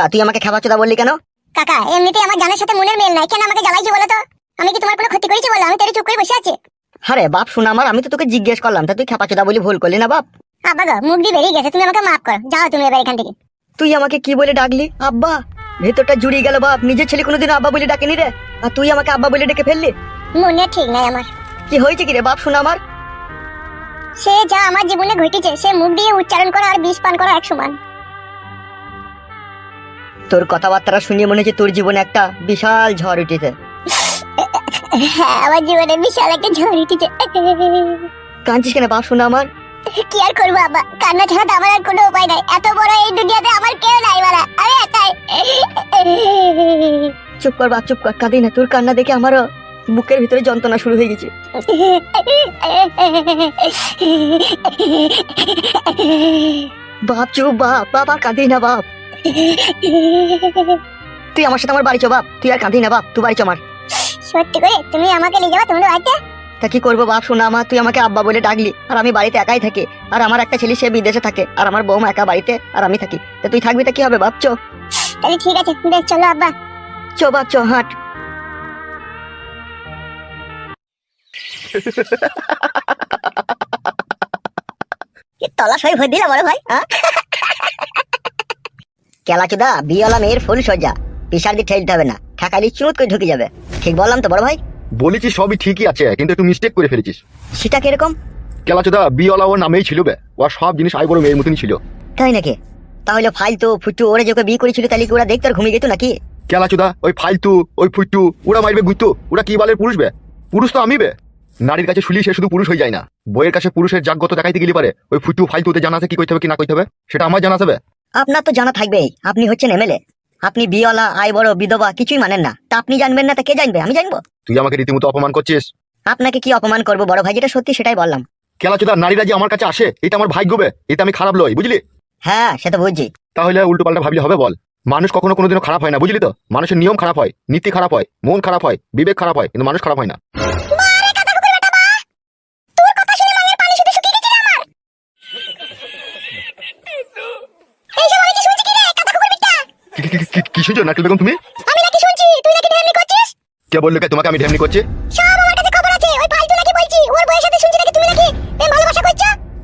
তা তুই আমাকে খাবার চোদা বললি কেন? কাকা এমনিতেই আমার জানের সাথে মনের মেল নাই। কেন আমাকে জ্বালাইছি বলো তো? আমি কি তোমার কোনো ক্ষতি করেছি বলো? আমি তেরে চুপ করে বসে আছি। আরে বাপ শোনা আমার আমি তো তোকে জিজ্ঞেস করলাম তা তুই খাপা চোদা বলি ভুল করলি না বাপ? আব্বা গো মুখ দিয়ে বেরিয়ে গেছে তুমি আমাকে মাফ করো। যাও তুমি এবার এখান থেকে। তুই আমাকে কি বলে ডাকলি? আব্বা ভেতরটা জুড়িয়ে গেল বাপ নিজের ছেলে কোনোদিন আব্বা বলে ডাকেনি রে। আর তুই আমাকে আব্বা বলে ডেকে ফেললি? মনে ঠিক নাই আমার। কি হয়েছে কি রে বাপ শোনা আমার? সে যা আমার জীবনে ঘটেছে সে মুখ দিয়ে উচ্চারণ করা আর বিষ পান করা এক সমান। তোর কথাবার্তা শুনে মনে হচ্ছে তোর জীবনে একটা বিশাল ঝড় উঠেছে। হ্যাঁ আমার জীবনে বিশাল একটা ঝড় উঠেছে। কাঁদছিস কেন? বাপ শোনা আমার। কি আর করব আব্বা কান্না ছাড়া তো আমার আর কোনো উপায় নাই। এত বড় এই দুনিয়াতে আমার কেউ নাই বাড়া আমি একাই। চুপ কর বাপ চুপ কর। কাঁদি না। তোর কান্না দেখে আমারও বুকের ভিতরে যন্ত্রণা শুরু হয়ে গেছে। বাপ চুপ বাপ। বাপ আর কাঁদি না বাপ। তুই আমার সাথে আমার বাড়ি চ বাপ। তুই আর কাঁদি না বাপ তুই বাড়ি চ আমার। সত্যি করে? তুমি আমাকে নিয়ে যাবা তোমাদের বাড়িতে? তা কি করব বাপ? শোনা আমার তুই আমাকে আব্বা বলে ডাকলি আর আমি বাড়িতে একাই থাকি। আর আমার একটা ছেলে সে বিদেশে থাকে আর আমার বৌমা একা বাড়িতে আর আমি থাকি। তা তুই থাকবি তা কি হবে বাপ? চো। তাহলে ঠিক আছে বেশ চলো আব্বা। চো বাপ চো হাঁট। তলাশ হয়ে দিলা বড় ভাই হ্যাঁ? কেলাচুদা বিয়েওয়ালা মেয়ের ফুল সজ্জা পিসার দিয়ে ঠেলতে হবে না। ঠেকালি চুমুত করে ঢুকে যাবে। ঠিক বললাম তো বড় ভাই? বলেছি সবই ঠিকই আছে কিন্তু একটু মিস্টেক করে ফেলেছিস। সেটা কীরকম? কেলাচোদা বিওলা ওর নামেই ছিল বে। ও সব জিনিস আই বড় মেয়ের মতনই ছিল। তাই নাকি? তাহলে ফালতু ফুটু ওরা যে বিয়ে করেছিল তাহলে কি ওরা দেখতে আর ঘুমিয়ে যেত নাকি? কেলাচোদা ওই ফালতু ওই ফুটু ওরা মারবে গুইতো ওরা কি বলে পুরুষ বে? পুরুষ তো আমি বে। নারীর কাছে শুলি সে শুধু পুরুষ হয়ে যায় না। বইয়ের কাছে পুরুষের জাগ্যত দেখাইতে গেলে পারে। ওই ফুটু ফালতুতে জানা আছে কি করতে হবে কি না করতে হবে সেটা আমার জানা যাবে আপনার তো জানা থাকবেই আপনি হচ্ছেন এমএলএ। আপনি বিয়েওয়ালা আয় বড় বিধবা কিছুই মানেন না। তা আপনি জানবেন না তা কে জানবে? আমি জানব। তুই আমাকে রীতিমতো অপমান করছিস? আপনাকে কি অপমান করব? বড় ভাই যেটা সত্যি সেটাই বললাম। কেলাচোদা নারীরা যে আমার কাছে আসে এটা আমার ভাগ্য বে। এটা আমি খারাপ লই বুঝলি? হ্যাঁ সেটা বুঝছি। তাহলে উল্টো পাল্টা ভাবলে হবে বল। মানুষ কখনো কোনোদিনও খারাপ হয় না বুঝলি তো? মানুষের নিয়ম খারাপ হয় নীতি খারাপ হয় মন খারাপ হয় বিবেক খারাপ হয় কিন্তু মানুষ খারাপ হয় না। কি- শুনছো? নারকেল বেগম তুমি? আমি নাকি শুনছি। তুই নাকি ঢেমনি করছিস? কে বলল কে? তোমাকে আমি ঢেমনি করছি? সব আমার কাছে খবর আছে। ওই ফালতু নাকি বলছি? ওর বউয়ের সাথে শুনছি নাকি তুমি নাকি? প্রেম ভালোবাসা করছ?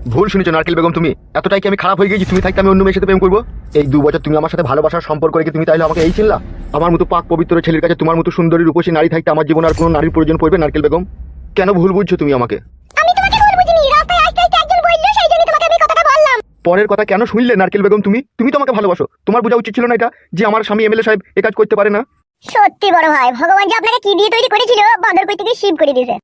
ভুল শুনেছো নারকেল বেগম তুমি। এতটাই কি আমি খারাপ হয়ে গেছি? তুমি থাকতে আমি অন্য মেয়ের সাথে প্রেম করব? এই দু বছর তুমি আমার সাথে ভালোবাসার সম্পর্ক রেখে তুমি তাইলে আমাকে এই চিনলা? আমার মতো পাক পবিত্র ছেলের কাছে তোমার মতো সুন্দরী রূপসী নারী থাকতে আমার জীবনে আর কোনো নারীর প্রয়োজন পড়বে নারকেল বেগম? কেন ভুল বুঝছ তুমি আমাকে? পরের কথা কেন শুনলে নারকেল বেগম তুমি? তুমি তো আমাকে ভালোবাসো। তোমার বোঝা উচিত ছিল না এটা যে আমার স্বামী এমএলএ সাহেব এ কাজ করতে পারে না। সত্যি বড় ভাই ভগবান যে আপনাকে কি দিয়ে তৈরি করেছিল বাঁদর কই থেকে শিব করে দিয়েছে।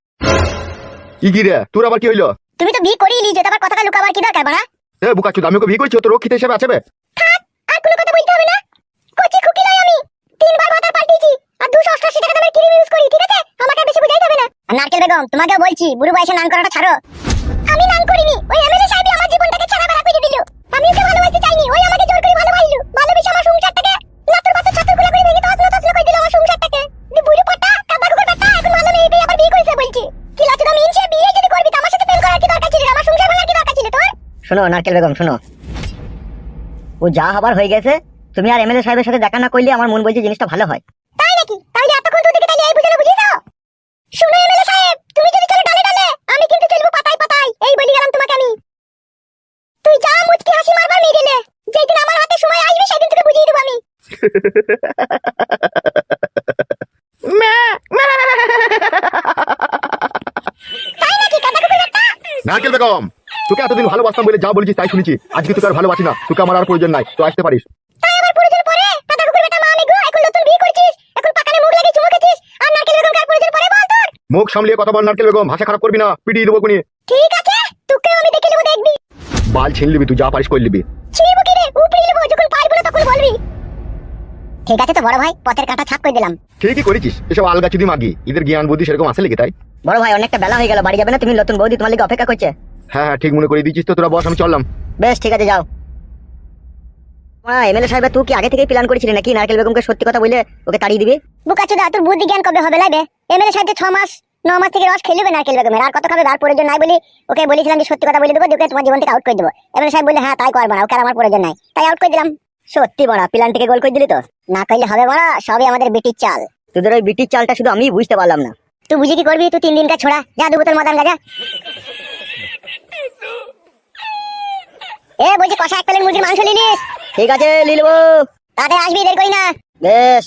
কি রে? তোর আবার কি হইল? তুমি তো বিয়ে করেই লিজো তারপর কথাটা লুকাবার কি দরকার বাড়া? এ বুকাচুদ আমি ওকে বিয়ে করছি? তো রক্ষিত হিসেবে আছে বে। আর কোনো কথা বলতে হবে না। কচি খুকি নয় আমি। তিনবার মাথা পাল্টিয়েছি আর দুশো অষ্টাশি টাকা দামের ক্রিম ইউজ করি ঠিক আছে? আমাকে বেশি বুঝাইতে হবে না। নারকেল বেগম তোমাকেও বলছি বুড়ো বয়সে নান করাটা ছাড়ো। আমি নান করিনি ওই শোনো নারকেল বেগম শোনো ও যা হবার হয়ে গেছে তুমি আর এমএলএ সাহেবের সাথে দেখা না করলে আমার মন বলছে জিনিসটা ভালো হয় তাই নাকি তাহলে এতক্ষণ তোদেরকে তাহলে এই বুঝানো বুঝিয়েছো শুনো এমএলএ সাহেব তুমি যদি চলো ডালে ডালে আমি কিন্তু চলবো পাতায় পাতায় এই বলি গেলাম তোমাকে আমি তুই যা মুচকি হাসি মারবার মেরে নে যেদিন আমার হাতে সময় আসবে সেদিন তোকে বুঝিয়ে দেবো আমি নারকেল বেগম তোকে এতদিন ভালোবাসতাম বলে যা বলেছিস তাই শুনেছি। আজকে তোকে আর ভালোবাসি না। তোকে আমার আর প্রয়োজন নাই। তো আসতে পারিস। মুখ লাগিয়ে চুমু খেছিস আর নারকেল বেগম কার প্রয়োজন পড়ে বল তোর? মুখ সামলিয়ে কথা বল নারকেল বেগম। ভাষা খারাপ করবি না। পিটিয়ে দেবো কোনি ঠিক আছে তোকেও আমি দেখে নেব দেখবি। বাল ছিন লিবি তুই যা পারিস করে লিবি ছিড়বো কি রে উপরে নেব যখন পারব না তখন বলবি। ঠিক আছে তো বড় ভাই পথের কাঁটা ছাপ করে দিলাম। ঠিকই করেছিস। এসব আলগা চুদি মাগি। এদের জ্ঞান বুদ্ধি সেরকম আসে লেগে তাই? বড় ভাই অনেকটা বেলা হয়ে গেল বাড়ি যাবে না? তুমি নতুন বৌদি তোমার লিগে অপেক্ষা করছে। হ্যাঁ হ্যাঁ ঠিক মনে করে দিচ্ছিস তো তোরা বস আমি চললাম। বেশ ঠিক আছে যাও। এমএলএ সাহেব তুই কি আগে থেকেই প্ল্যান করেছিলি নাকি? নারকেল বেগমকে সত্যি কথা বলে ওকে তাড়িয়ে দিবি? বুকাচুদা তোর বুদ্ধি জ্ঞান কবে হবে লাইবে এমএলএ সাহেব ছ মাস ন মাস থেকে রস খেলবে নারকেল বেগমের আর কত খাবে? আর প্রয়োজন নাই বলি ওকে বলেছিলাম যে সত্যি কথা বলে দেবো ওকে তোমার জীবন থেকে আউট করে দেবো। এমএলএ সাহেব বললে হ্যাঁ তাই করব না ওকে আমার প্রয়োজন নাই। তাই আউট করে দিলাম। সত্যি বড়া প্ল্যান থেকে গোল করে দিলি তো? না কইলে হবে বড়া সবই আমাদের বেটির চাল। তোদের ওই বিটির চালটা শুধু আমি বুঝতে পারলাম না। তুই বুঝি কি করবি? তুই তিন দিনকার ছোড়া। যা দু বোতল মাদান গাজা। এ বলছি কষা এক প্লেট মুরগির মাংস নিলিস ঠিক আছে লিলব তাতে আসবি দেরি করি না। বেশ।